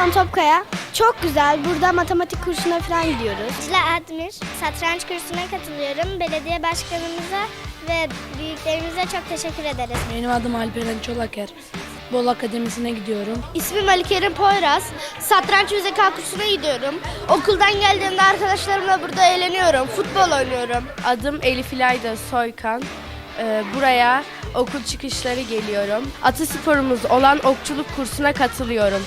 Oğuzhan Topkaya. Çok güzel. Burada matematik kursuna falan gidiyoruz. Dicle Admir, satranç kursuna katılıyorum. Belediye başkanımıza ve büyüklerimize çok teşekkür ederiz. Benim adım Alperen Çolaker. Bol Akademisi'ne gidiyorum. İsmim Ali Kerim Poyraz. Satranç ve zeka kursuna gidiyorum. Okuldan geldiğimde arkadaşlarımla burada eğleniyorum. Futbol oynuyorum. Adım Elif İlayda Soykan. Ee, buraya okul çıkışları geliyorum. Atasporumuz olan okçuluk kursuna katılıyorum.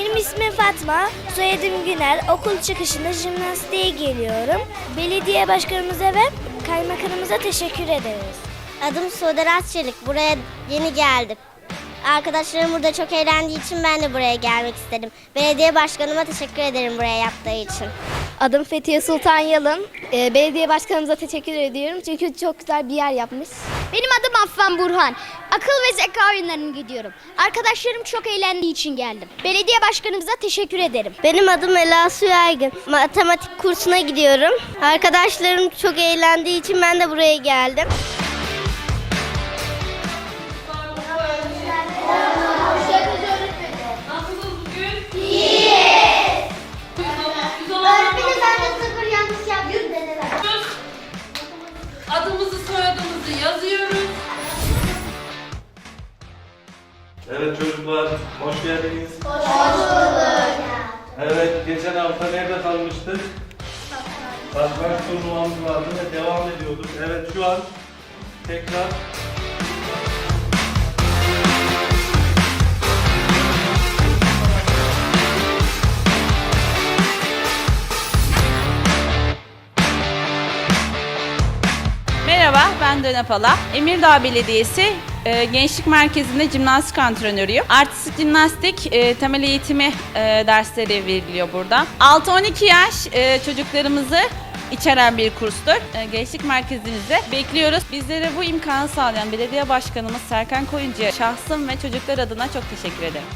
Benim ismim Fatma, soyadım Güner. Okul çıkışında jimnastiğe geliyorum. Belediye başkanımıza ve kaymakamımıza teşekkür ederiz. Adım Sude Çelik. Buraya yeni geldim. Arkadaşlarım burada çok eğlendiği için ben de buraya gelmek istedim. Belediye başkanıma teşekkür ederim buraya yaptığı için. Adım Fethiye Sultan Yalın. Ee, belediye başkanımıza teşekkür ediyorum çünkü çok güzel bir yer yapmış. Benim adım Affan Burhan. Akıl ve zeka oyunlarına gidiyorum. Arkadaşlarım çok eğlendiği için geldim. Belediye başkanımıza teşekkür ederim. Benim adım Ela Suyaygın. Matematik kursuna gidiyorum. Arkadaşlarım çok eğlendiği için ben de buraya geldim. Evet çocuklar, hoş geldiniz. Hoş bulduk. Evet, geçen hafta nerede kalmıştık? Satranç turnuvamız vardı ve devam ediyorduk. Evet, şu an tekrar Merhaba, ben Dönep Ala. Emirdağ Belediyesi e, Gençlik Merkezi'nde jimnastik antrenörüyüm. Artistik jimnastik e, temel eğitimi e, dersleri veriliyor burada. 6-12 yaş e, çocuklarımızı içeren bir kurstur. E, Gençlik Merkezimizde bekliyoruz. Bizlere bu imkanı sağlayan Belediye Başkanımız Serkan Koyuncu'ya şahsım ve çocuklar adına çok teşekkür ederim.